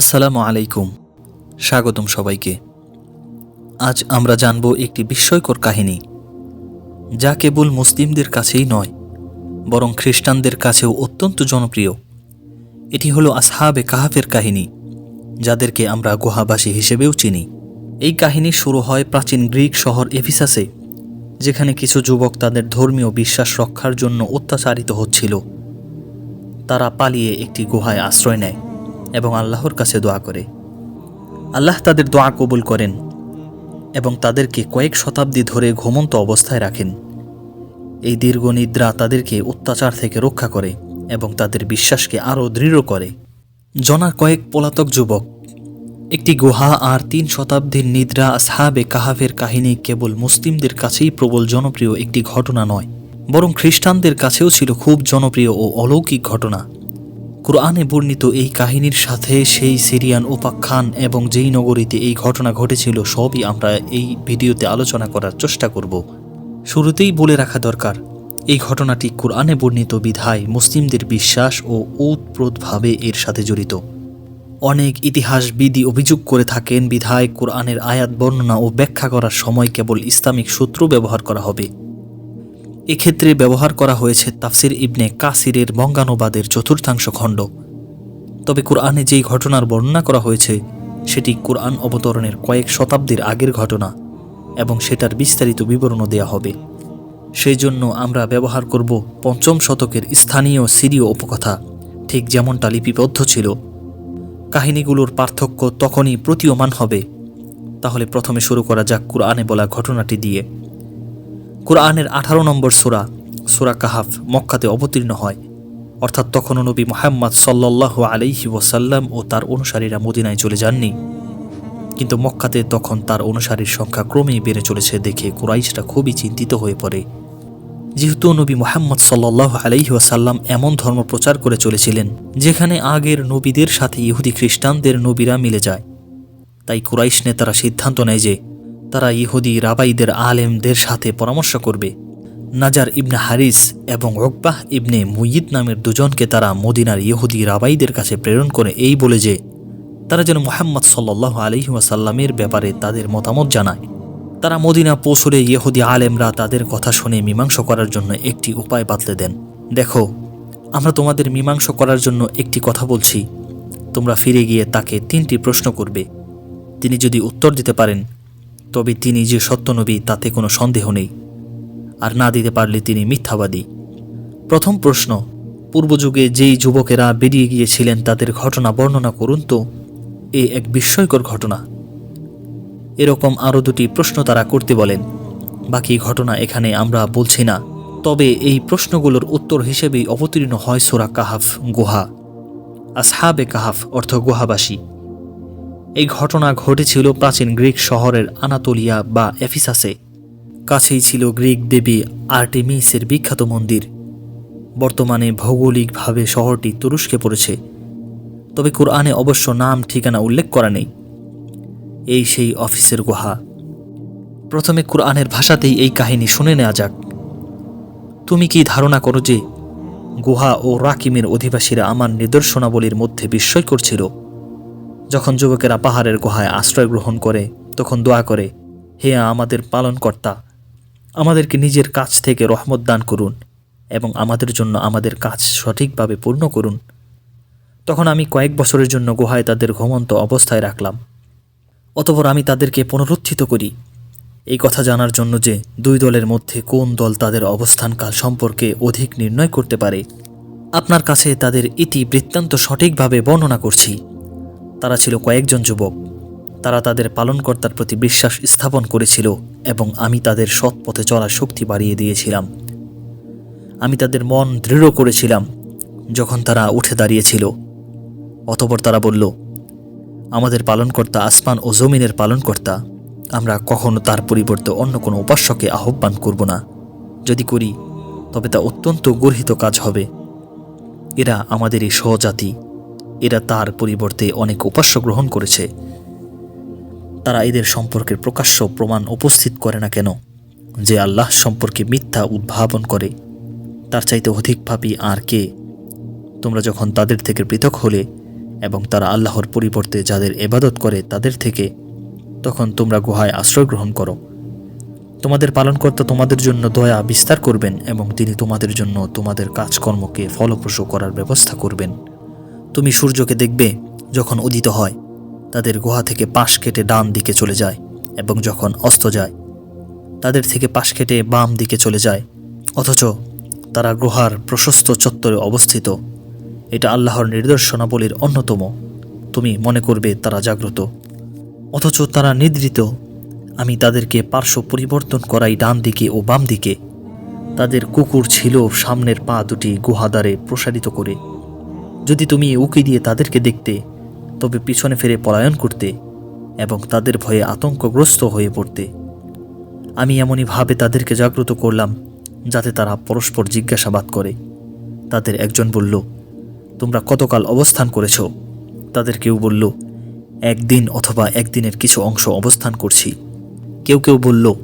আসসালামু আলাইকুম। স্বাগতম সবাইকে। আজ আমরা জানব একটি বিস্ময়কর কাহিনী, যা কেবল মুসলিমদের কাছেই নয়, বরং খ্রিস্টানদের কাছেও অত্যন্ত জনপ্রিয়। এটি হলো আসহাবে কাহাফের কাহিনী, যাদেরকে আমরা গুহাবাসী হিসেবেও চিনি। এই কাহিনী শুরু হয় প্রাচীন গ্রিক শহর এফিসাসে, যেখানে কিছু যুবক তাদের ধর্মীয় বিশ্বাস রক্ষার জন্য অত্যাচারিত হচ্ছিল। তারা পালিয়ে একটি গুহায় আশ্রয় নেয়। এবং আল্লাহর কাছে দোয়া করে। আল্লাহ তাদের দোয়া কবুল করেন এবং তাদেরকে কয়েক শতাব্দী ধরে ঘুমন্ত অবস্থায় রাখেন। এই দীর্ঘ নিদ্রা তাদেরকে অত্যাচার থেকে রক্ষা করে এবং তাদের বিশ্বাসকে আরও দৃঢ় করে। জনা কয়েক পলাতক যুবক, একটি গুহা আর তিন শতাব্দীর নিদ্রা সাহাবে কাহাফের কাহিনী কেবল মুসলিমদের কাছেই প্রবল জনপ্রিয় একটি ঘটনা নয়, বরং খ্রিস্টানদের কাছেও ছিল খুব জনপ্রিয় ও অলৌকিক ঘটনা। কোরআনে বর্ণিত এই কাহিনীর সাথে সেই সিরিয়ান উপাখ্যান এবং যেই নগরীতে এই ঘটনা ঘটেছিল, সবই আমরা এই ভিডিওতে আলোচনা করার চেষ্টা করব। শুরুতেই বলে রাখা দরকার, এই ঘটনাটি কোরআনে বর্ণিত বিধায় মুসলিমদের বিশ্বাস ও ওতপ্রোতভাবে এর সাথে জড়িত। অনেক ইতিহাসবিদি অভিযোগ করে থাকেন, বিধায় কোরআনের আয়াত, বর্ণনা ও ব্যাখ্যা করার সময় কেবল ইসলামিক সূত্র ব্যবহার করা হবে। এক্ষেত্রে ব্যবহার করা হয়েছে তাফসির ইবনে কাসিরের বঙ্গানুবাদের চতুর্থাংশ খণ্ড। তবে কোরআনে যেই ঘটনার বর্ণনা করা হয়েছে, সেটি কোরআন অবতরণের কয়েক শতাব্দীর আগের ঘটনা এবং সেটার বিস্তারিত বিবরণও দেয়া হবে। সেই জন্য আমরা ব্যবহার করব পঞ্চম শতকের স্থানীয় সিরীয় উপকথা, ঠিক যেমনটা লিপিবদ্ধ ছিল। কাহিনীগুলোর পার্থক্য তখনই প্রতীয়মান হবে। তাহলে প্রথমে শুরু করা যাক কোরআনে বলা ঘটনাটি দিয়ে। কোরআনের আঠারো নম্বর সুরা সুরা কাহাফ, মক্কাতে অবতীর্ণ হয়। অর্থাৎ তখনও নবী মোহাম্মদ সাল্লাহ আলাইহি ওসাল্লাম ও তার অনুসারীরা মদিনায় চলে যাননি। কিন্তু মক্কাতে তখন তার অনুসারীর সংখ্যা ক্রমেই বেড়ে চলেছে দেখে কুরাইশরা খুবই চিন্তিত হয়ে পড়ে। যেহেতু নবী মোহাম্মদ সাল্লাহ আলাইহি ওয়াসাল্লাম এমন ধর্ম প্রচার করে চলেছিলেন, যেখানে আগের নবীদের সাথে ইহুদি খ্রিস্টানদের নবীরা মিলে যায়। তাই কুরাইশ নেতারা সিদ্ধান্ত নেয় যে তারা ইহুদি রাবাইদের আলেমদের সাথে পরামর্শ করবে। নাজার ইবনে হারিস এবং রকবাহ ইবনে মুইদ নামের দুজনকে তারা মদিনার ইহুদি রাবাইদের কাছে প্রেরণ করে এই বলে যে, তারা যেন মোহাম্মদ সাল্লাহ আলহি ওয়াসাল্লামের ব্যাপারে তাদের মতামত জানায়। তারা মদিনা পৌঁছলে ইহুদি আলেমরা তাদের কথা শুনে মীমাংস করার জন্য একটি উপায় বাতলে দেন। দেখো, আমরা তোমাদের মীমাংস করার জন্য একটি কথা বলছি। তোমরা ফিরে গিয়ে তাকে তিনটি প্রশ্ন করবে। তিনি যদি উত্তর দিতে পারেন তবে তিনি যে সত্যনবী তাতে কোনো সন্দেহ নেই। আর না দিতে পারলে তিনি মিথ্যাবাদী। প্রথম প্রশ্ন, পূর্বযুগে যেই যুবকেরা বেরিয়ে গিয়েছিলেন, তাদের ঘটনা বর্ণনা করুন তো। এ এক বিস্ময়কর ঘটনা। এরকম আরও দুটি প্রশ্ন তারা করতে বলেন। বাকি ঘটনা এখানে আমরা বলছি না। তবে এই প্রশ্নগুলোর উত্তর হিসেবেই অবতীর্ণ হয় সোরা কাহাফ, গুহা। আসহাবে কাহাফ অর্থ গুহাবাসী। এই ঘটনা ঘটেছিল প্রাচীন গ্রিক শহরের আনাতোলিয়া বা এফিসাসে। কাছেই ছিল গ্রিক দেবী আর্টেমিসের বিখ্যাত মন্দির। বর্তমানে ভৌগোলিকভাবে শহরটি তুরস্কে পড়েছে। তবে কোরআনে অবশ্য নাম, ঠিকানা উল্লেখ করা নেই। এই সেই অফিসের গুহা। প্রথমে কোরআনের ভাষাতেই এই কাহিনী শুনে নেওয়া যাক। তুমি কি ধারণা করো যে গুহা ও রাকিমের অধিবাসীরা আমার নিদর্শনাবলীর মধ্যে বিস্ময় করছিল যখন যুবকেরা পাহাড়ের গুহায় আশ্রয় গ্রহণ করে, তখন দোয়া করে, হে আমাদের পালনকর্তা, আমাদেরকে নিজের কাছ থেকে রহমত দান করুন এবং আমাদের জন্য আমাদের কাজ সঠিকভাবে পূর্ণ করুন। তখন আমি কয়েক বছরের জন্য গুহায় তাদের ঘুমন্ত অবস্থায় রাখলাম। অতপর আমি তাদেরকে পুনরুত্থিত করি। এই কথা জানার জন্য যে দুই দলের মধ্যে কোন দল তাদের অবস্থানকাল সম্পর্কে অধিক নির্ণয় করতে পারে, আপনার কাছে তাদের ইতি বৃত্তান্ত সঠিকভাবে বর্ণনা করছি। তারা ছিল কয়েকজন যুবক। তারা তাদের পালনকর্তার প্রতি বিশ্বাস স্থাপন করেছিল এবং আমি তাদের সৎ পথে চলার শক্তি বাড়িয়ে দিয়েছিলাম। আমি তাদের মন দৃঢ় করেছিলাম যখন তারা উঠে দাঁড়িয়েছিল। অতপর তারা বলল, আমাদের পালনকর্তা আসমান ও জমিনের পালনকর্তা, আমরা কখনো তার পরিবর্তে অন্য কোনো উপাস্যকে আহ্বান করব না। যদি করি, তবে তা অত্যন্ত গর্হিত কাজ হবে। এরা আমাদের এই সহজাতি। এরা তার পরিবর্তে অনেক উপাস্য গ্রহণ করেছে। তারা এদের সম্পর্কের প্রকাশ্য প্রমাণ উপস্থিত করে না কেন? যে আল্লাহ সম্পর্কে মিথ্যা উদ্ভাবন করে, তার চাইতে অধিক আর কে? তোমরা যখন তাদের থেকে পৃথক হলে এবং তারা আল্লাহর পরিবর্তে যাদের এবাদত করে তাদের থেকে, তখন তোমরা গুহায় আশ্রয় গ্রহণ করো। তোমাদের পালনকর্তা তোমাদের জন্য দয়া বিস্তার করবেন এবং তিনি তোমাদের জন্য তোমাদের কাজকর্মকে ফলপ্রসূ করার ব্যবস্থা করবেন। তুমি সূর্যকে দেখবে যখন উদিত হয়। তাদের গুহা থেকে পাশ কেটে ডান দিকে চলে যায় এবং যখন অস্ত যায়, তাদের থেকে পাশ কেটে বাম দিকে চলে যায়। অথচ তারা গুহার প্রশস্ত চত্বরে অবস্থিত। এটা আল্লাহর নিদর্শনাবলীর অন্যতম। তুমি মনে করবে তারা জাগ্রত। অথচ তারা নিদ্রিত। আমি তাদেরকে পার্শ্ব পরিবর্তন করাই ডান দিকে ও বাম দিকে। তাদের কুকুর ছিল সামনের পা দুটি গুহাদারে প্রসারিত করে। যদি তুমি উকি দিয়ে তাদেরকে দেখতে, তবে পিছনে ফিরে পলায়ন করতে এবং তাদের ভয়ে আতঙ্কগ্রস্ত হয়ে পড়তে। আমি এমনইভাবে তাদেরকে জাগ্রত করলাম, যাতে তারা পরস্পর জিজ্ঞাসাবাদ করে। তাদের একজন বলল, তোমরা কতকাল অবস্থান করেছ? তাদের কেউ বলল, একদিন অথবা একদিনের কিছু অংশ অবস্থান করছি। কেউ কেউ বলল,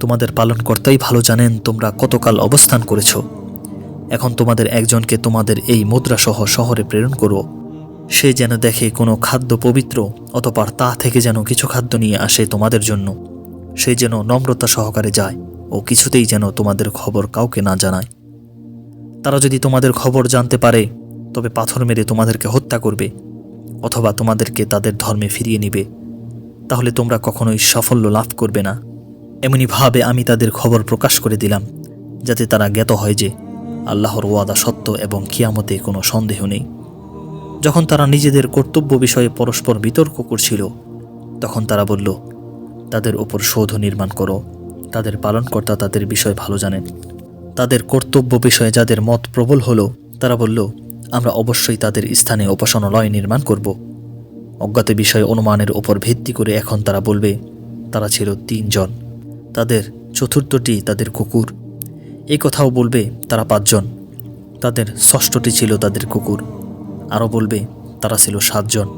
তোমাদের পালনকর্তাই ভালো জানেন তোমরা কতকাল অবস্থান করেছ। এখন তোমাদের একজনকে তোমাদের এই মুদ্রাসহ শহরে প্রেরণ করো। সে যেন দেখে কোনো খাদ্য পবিত্র, অতপর তা থেকে যেন কিছু খাদ্য নিয়ে আসে তোমাদের জন্য। সে যেন নম্রতা সহকারে যায় ও কিছুতেই যেন তোমাদের খবর কাউকে না জানায়। তারা যদি তোমাদের খবর জানতে পারে, তবে পাথর মেরে তোমাদেরকে হত্যা করবে, অথবা তোমাদেরকে তাদের ধর্মে ফিরিয়ে নিবে। তাহলে তোমরা কখনোই সাফল্য লাভ করবে না। এমনিভাবে আমি তাদের খবর প্রকাশ করে দিলাম, যাতে তারা জ্ঞাত হয় যে আল্লাহর ওয়াদা সত্য এবং কিয়ামতে কোনো সন্দেহ নেই। যখন তারা নিজেদের কর্তব্য বিষয়ে পরস্পর বিতর্ক করছিল, তখন তারা বলল, তাদের ওপর সৌধ নির্মাণ করো। তাদের পালনকর্তা তাদের বিষয় ভালো জানেন। তাদের কর্তব্য বিষয়ে যাদের মত প্রবল হলো, তারা বলল, আমরা অবশ্যই তাদের স্থানে উপাসনালয় নির্মাণ করব। অজ্ঞাত বিষয় অনুমানের ওপর ভিত্তি করে এখন তারা বলবে, তারা ছিল তিনজন। তাদের চতুর্থটি তাদের কুকুর। এই কথাও বলবে তারা পাঁচজন। তাদের ষষ্ঠটি ছিল তাদের কুকুর। আরও বলবে, তারা ছিল সাতজন।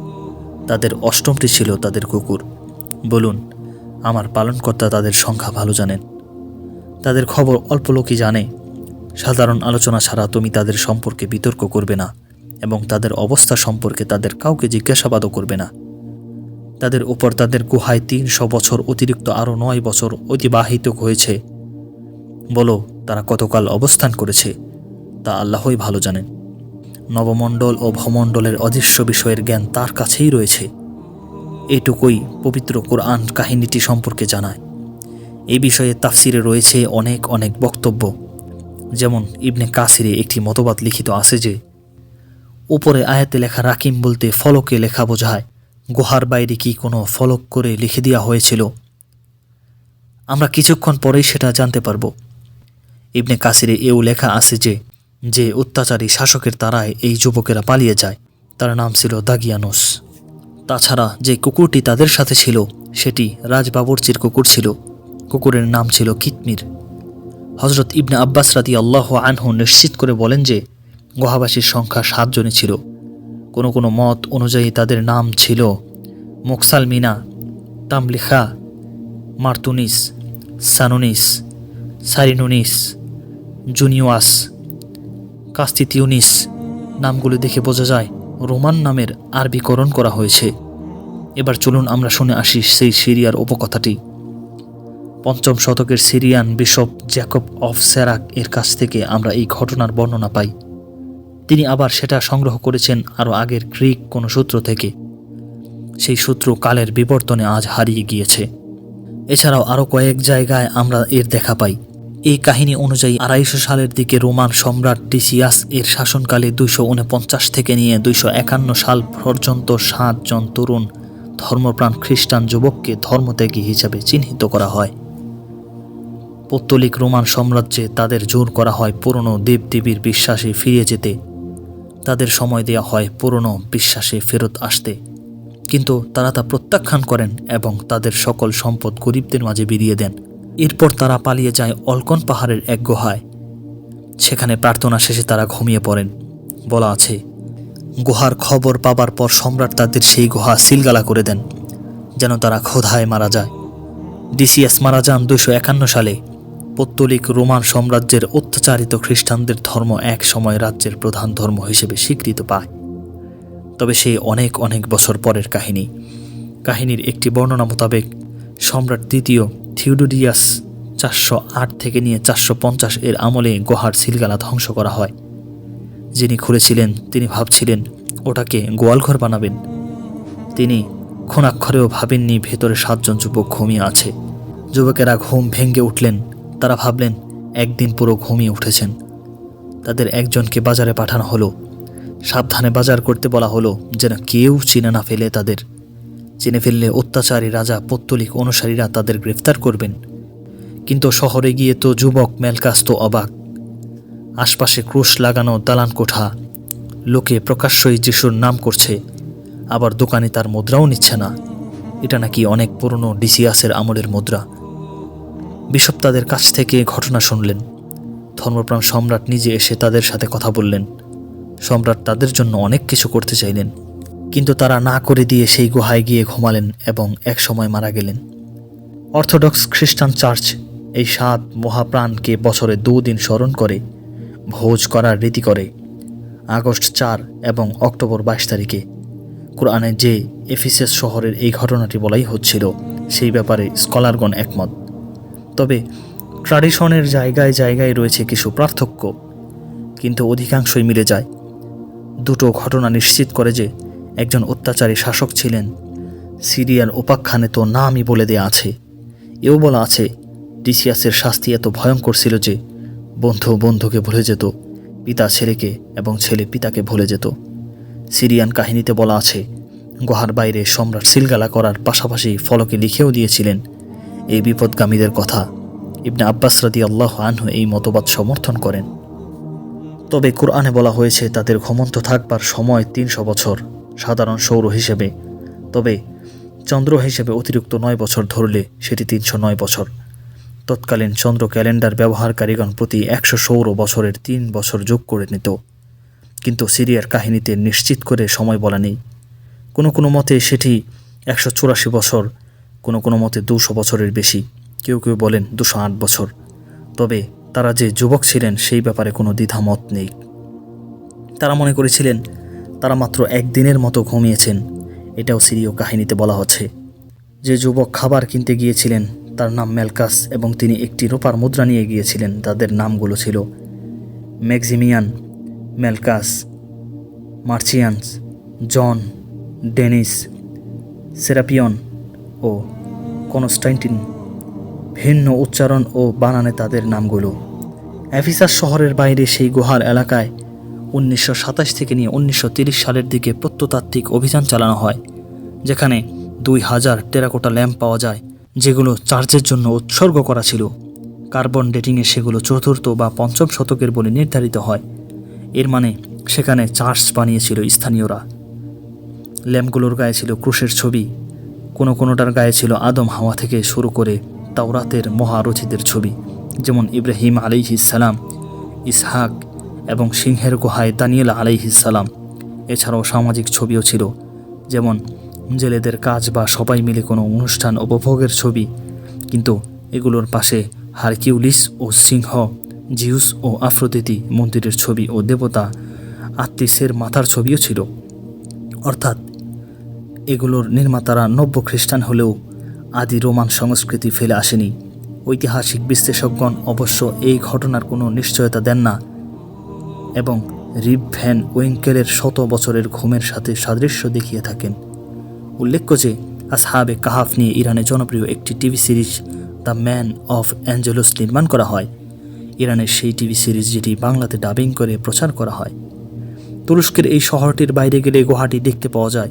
তাদের অষ্টমটি ছিল তাদের কুকুর। বলুন, আমার পালনকর্তা তাদের সংখ্যা ভালো জানেন। তাদের খবর অল্প লোকই জানে। সাধারণ আলোচনা ছাড়া তুমি তাদের সম্পর্কে বিতর্ক করবে না এবং তাদের অবস্থা সম্পর্কে তাদের কাউকে জিজ্ঞাসাবাদও করবে না। তাদের উপর তাদের গুহায় তিনশো বছর অতিরিক্ত আরও নয় বছর অতিবাহিত হয়েছে। বলো, তারা কতকাল অবস্থান করেছে, তা আল্লাহই ভালো জানেন। নবমণ্ডল ও ভমণ্ডলের অদৃশ্য বিষয়ের জ্ঞান তার কাছেই রয়েছে। এটুকুই পবিত্র কোরআন কাহিনীটি সম্পর্কে জানায়। এ বিষয়ে তাফসিরে রয়েছে অনেক অনেক বক্তব্য। যেমন ইবনে কাসিরে একটি মতবাদ লিখিত আছে যে, উপরে আয়াতে লেখা রাকিম বলতে ফলকে লেখা বোঝায়, গুহার বাইরে কি কোনো ফলক করে লিখে দেওয়া হয়েছিল? আমরা কিছুক্ষণ পরেই সেটা জানতে পারব। ইবনে কাসিরে এও লেখা আছে যে যে অত্যাচারী শাসকের তারায় এই যুবকেরা পালিয়ে যায়, তার নাম ছিল দাগিয়ানোস। তাছাড়া যে কুকুরটি তাদের সাথে ছিল, সেটি রাজবাবরচির কুকুর ছিল। কুকুরের নাম ছিল কিতমির। হজরত ইবনে আব্বাস রাদি আল্লাহ আনহু নিশ্চিত করে বলেন যে, গুহাবাসীর সংখ্যা সাতজনই ছিল। কোনো কোনো মত অনুযায়ী তাদের নাম ছিল মোকসাল মিনা তামলিখা, মার্তুনিস, সানুনিস, সারিনুনিস জুনিওয়াস, কাস্তিতিউনিস নামগুলো দেখে বোঝা যায় রোমান নামের আরবিকরণ করা হয়েছে। এবার চলুন আমরা শুনে আসি সেই সিরিয়ার উপকথাটি পঞ্চম শতকের Syrian bishop Jacob of Serugh এর কাছ থেকে আমরা এই ঘটনার বর্ণনা পাই। তিনি আবার সেটা সংগ্রহ করেছেন আরও আগের গ্রিক কোনো সূত্র থেকে। সেই সূত্র কালের বিবর্তনে আজ হারিয়ে গিয়েছে। এছাড়াও আরও কয়েক জায়গায় আমরা এর দেখা পাই। এই কাহিনী অনুযায়ী আড়াইশো সালের দিকে রোমান সম্রাট ডিসিয়াস এর শাসনকালে দুইশো উনপঞ্চাশ থেকে নিয়ে দুইশো একান্ন সাল পর্যন্ত সাতজন তরুণ ধর্মপ্রাণ খ্রিস্টান যুবককে ধর্মত্যাগী হিসাবে চিহ্নিত করা হয়। পৌত্তলিক রোমান সাম্রাজ্যে তাদের জোর করা হয় পুরনো দেবদেবীর বিশ্বাসে ফিরে যেতে। তাদের সময় দেওয়া হয় পুরনো বিশ্বাসে ফেরত আসতে। কিন্তু তারা তা প্রত্যাখ্যান করেন এবং তাদের সকল সম্পদ গরিবদের মাঝে বিলিয়ে দেন। এরপর তারা পালিয়ে যায় অলকন পাহাড়ের এক গুহায়। সেখানে প্রার্থনা শেষে তারা ঘুমিয়ে পড়েন। বলা আছে, গুহার খবর পাবার পর সম্রাট তাদের সেই গুহা সিলগালা করে দেন, যেন তারা ক্ষোধায় মারা যায়। ডিসিএস মারা যান দুশো একান্ন সালে পত্তলিক রোমান সাম্রাজ্যের অত্যাচারিত খ্রিস্টানদের ধর্ম এক সময় রাজ্যের প্রধান ধর্ম হিসেবে স্বীকৃত পায়। তবে সে অনেক অনেক বছর পরের কাহিনী। কাহিনীর একটি বর্ণনা মোতাবেক সম্রাট দ্বিতীয় থিওডোডিয়াস চারশো আট থেকে নিয়ে চারশো পঞ্চাশ এর আমলে গুহার সিলগালা ধ্বংস করা হয়। যিনি খুলেছিলেন, তিনি ভাবছিলেন, ওটাকে গোয়ালঘর বানাবেন। তিনি ক্ষণাক্ষরেও ভাবেননি ভেতরে সাতজন যুবক ঘুমিয়ে আছে। যুবকেরা ঘুম ভেঙে উঠলেন। তারা ভাবলেন, একদিন পুরো ঘুমিয়ে উঠেছেন। তাদের একজনকে বাজারে পাঠানো হলো। সাবধানে বাজার করতে বলা হলো, যেন কেউ চিনে না ফেলে তাদের। চিনে ফেললে অত্যাচারী রাজা পত্তলিক অনুসারীরা তাদের গ্রেফতার করবেন। কিন্তু শহরে গিয়ে তো যুবক মেলকাস তো অবাক। আশপাশে ক্রুশ লাগানো দালান কোঠা লোকে প্রকাশ্যই যিশুর নাম করছে। আবার দোকানে তার মুদ্রাও নিচ্ছে না। এটা নাকি অনেক পুরনো ডিসিয়াসের আমলের মুদ্রা। বিশপ তাদের কাছ থেকে ঘটনা শুনলেন। ধর্মপ্রাণ সম্রাট নিজে এসে তাদের সাথে কথা বললেন। সম্রাট তাদের জন্য অনেক কিছু করতে চাইলেন। কিন্তু তারা না করে দিয়ে সেই গুহায় গিয়ে ঘুমালেন এবং এক সময় মারা গেলেন। অর্থোডক্স খ্রিস্টান চার্চ এই সাত মহাপ্রাণকে বছরে দুদিন স্মরণ করে, ভোজ করার রীতি করে। আগস্ট চার এবং অক্টোবর বাইশ তারিখে কোরআনে যে এফিসেস শহরের এই ঘটনাটি বলাই হচ্ছিল, সেই ব্যাপারে স্কলারগণ একমত। তবে ট্র্যাডিশনের জায়গায় জায়গায় রয়েছে কিছু পার্থক্য, কিন্তু অধিকাংশই মিলে যায়। দুটো ঘটনা নিশ্চিত করে যে একজন অত্যাচারী শাসক ছিলেন। সিরিয়ার উপাখ্যানে তো নামই বলে দেয়া আছে। এও বলা আছে, ডিসিয়াসের শাস্তি এত ভয়ঙ্কর ছিল যে বন্ধু বন্ধুকে ভুলে যেত, পিতা ছেলেকে এবং ছেলে পিতাকে ভুলে যেত। সিরিয়ান কাহিনীতে বলা আছে, গুহার বাইরে সম্রাট সিলগালা করার পাশাপাশি ফলকে লিখেও দিয়েছিলেন, এই বিপদগামীদের কথা ইবনে আব্বাস রাদি আল্লাহ আনহু এই মতবাদ সমর্থন করেন। তবে কোরআনে বলা হয়েছে, তাদের ঘুমন্ত থাকবার সময় তিনশো বছর। সাধারণ সৌর হিসেবে। তবে চন্দ্র হিসেবে অতিরিক্ত নয় বছর ধরলে সেটি তিনশো নয় বছর। তৎকালীন চন্দ্র ক্যালেন্ডার ব্যবহারকারীগণ প্রতি একশো সৌর বছরের তিন বছর যোগ করে নিত। কিন্তু সিরিয়ার কাহিনীতে নিশ্চিত করে সময় বলা নেই। কোনো কোনো মতে সেটি একশো চুরাশি বছর, কোনো কোনো মতে দুশো বছরের বেশি, কেউ কেউ বলেন দুশো আট বছর। তবে তারা যে যুবক ছিলেন সেই ব্যাপারে কোনো দ্বিধামত নেই। তারা মনে করেছিলেন তারা মাত্র একদিনের মতো ঘুমিয়েছেন। এটাও সিরীয় কাহিনীতে বলা হচ্ছে। যে যুবক খাবার কিনতে গিয়েছিলেন, তার নাম মেলকাস এবং তিনি একটি রোপার মুদ্রা নিয়ে গিয়েছিলেন, তাদের নামগুলো ছিল ম্যাক্সিমিয়ান, মেলকাস, মার্চিয়ানস, জন, ডেনিস, সেরাপিয়ন ও কনস্টাইন্টিন। ভিন্ন উচ্চারণ ও বানানে তাদের নামগুলো। অ্যাফিসাস শহরের বাইরে সেই গুহার এলাকায় উনিশশো সাতাশ থেকে নিয়ে উনিশশো সালের দিকে প্রত্নতাত্ত্বিক অভিযান চালানো হয়, যেখানে দুই হাজার টেরাকোটা ল্যাম্প পাওয়া যায়, যেগুলো চার্চের জন্য উৎসর্গ করা ছিল। কার্বন ডেটিংয়ে সেগুলো চতুর্থ বা পঞ্চম শতকের বলে নির্ধারিত হয়। এর মানে সেখানে চার্চ বানিয়েছিল স্থানীয়রা। ল্যাম্পগুলোর গায়ে ছিল ক্রুশের ছবি, কোনো কোনোটার গায়ে ছিল আদম হাওয়া থেকে শুরু করে তাওরাতের মহারথীদের ছবি, যেমন ইব্রাহিম আলাইহিসালাম ইসহাক এবং সিংহের গুহায় দানিয়েল আলাইহিসালাম এছাড়াও সামাজিক ছবিও ছিল। যেমন জেলেদের কাজ বা সবাই মিলে কোনো অনুষ্ঠান উপভোগের ছবি। কিন্তু এগুলোর পাশে হারকিউলিস ও সিংহ, জিউস ও আফ্রোদিতি মন্দিরের ছবি ও দেবতা আত্মিসের মাথার ছবিও ছিল। অর্থাৎ এগুলোর নির্মাতারা নব্য খ্রিস্টান হলেও আদি রোমান সংস্কৃতি ফেলে আসেনি। ঐতিহাসিক বিশ্লেষকগণ অবশ্য এই ঘটনার কোনো নিশ্চয়তা দেন না। এবং রিপ ভ্যান ওয়েঙ্কেলের শত বছরের ঘুমের সাথে সাদৃশ্য দেখিয়ে থাকেন। উল্লেখ্য যে, আসহাবে কাহাফ নিয়ে ইরানে জনপ্রিয় একটি TV series the man of Angelos নির্মাণ করা হয়। ইরানের সেই টিভি সিরিজ যেটি বাংলাতে ডাবিং করে প্রচার করা হয়। তুরস্কের এই শহরটির বাইরে গেলে গুহাটি দেখতে পাওয়া যায়।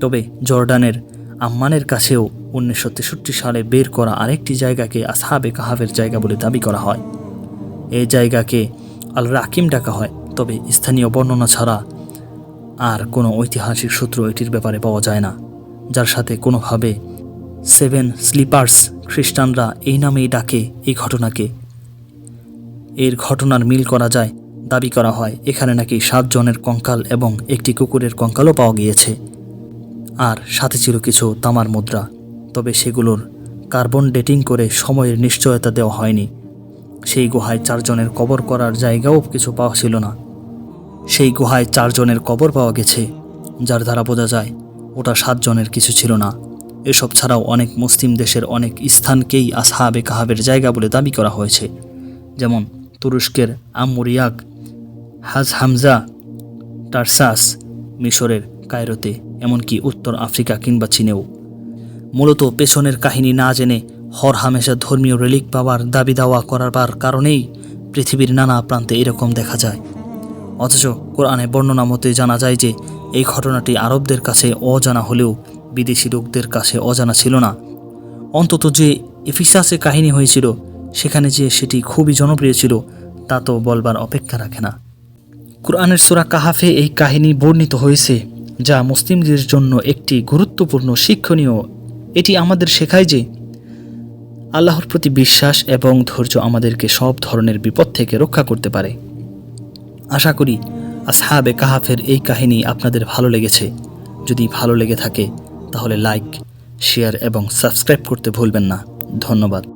তবে জর্ডানের আম্মানের কাছেও উনিশশো তেষট্টি সালে বের করা আরেকটি জায়গাকে আসহাবে কাহাবের জায়গা বলে দাবি করা হয়। এই জায়গাকে আল রাকিম ডাকা হয়, তবে স্থানীয় বর্ণনা ছাড়া আর কোনো ঐতিহাসিক সূত্র এটির ব্যাপারে পাওয়া যায় না, যার সাথে কোনোভাবে সেভেন স্লিপার্স খ্রিস্টানরা এই নামেই ডাকে এই ঘটনাকে। এর ঘটনার মিল করা যায়, দাবি করা হয়, এখানে নাকি সাতজনের কঙ্কাল এবং একটি কুকুরের কঙ্কালও পাওয়া গিয়েছে, আর সাথে ছিল কিছু তামার মুদ্রা, তবে সেগুলোর কার্বন ডেটিং করে সময়ের নিশ্চয়তা দেওয়া হয়নি। সেই গুহায় চারজনের কবর করার জায়গাও কিছু পাওয়া ছিল না। সেই গুহায় চারজনের কবর পাওয়া গেছে, যার দ্বারা বোঝা যায়, ওটা সাতজনের কিছু ছিল না। এসব ছাড়াও অনেক মুসলিম দেশের অনেক স্থানকেই আসহাবে কাহাবের জায়গা বলে দাবি করা হয়েছে। যেমন তুরস্কের আমুরিয়াক, হাজ হামজা, টারসাস, মিশরের কায়রোতে, এমনকি উত্তর আফ্রিকা কিংবা চীনেও। মূলত পেছনের কাহিনী না জেনে হর হামেশা ধর্মীয় রেলিক পাওয়ার দাবি দাওয়া করার কারণেই পৃথিবীর নানা প্রান্তে এরকম দেখা যায়। অথচ কোরআনে বর্ণনা মতে জানা যায় যে, এই ঘটনাটি আরবদের কাছে অজানা হলেও বিদেশি লোকদের কাছে অজানা ছিল না। অন্তত যে এফিসাসে কাহিনী হয়েছিল, সেখানে যে সেটি খুবই জনপ্রিয় ছিল, তা তো বলবার অপেক্ষা রাখে না। কোরআনের সুরা কাহাফে এই কাহিনী বর্ণিত হয়েছে, যা মুসলিমদের জন্য একটি গুরুত্বপূর্ণ শিক্ষণীয়। এটি আমাদের শেখায় যে আল্লাহর প্রতি বিশ্বাস এবং ধৈর্য আমাদেরকে সব ধরনের বিপদ থেকে রক্ষা করতে পারে। আশা করি আসহাবে কাহাফের এই কাহিনী আপনাদের ভালো লেগেছে। যদি ভালো লেগে থাকে, তাহলে লাইক শেয়ার এবং সাবস্ক্রাইব করতে ভুলবেন না। ধন্যবাদ।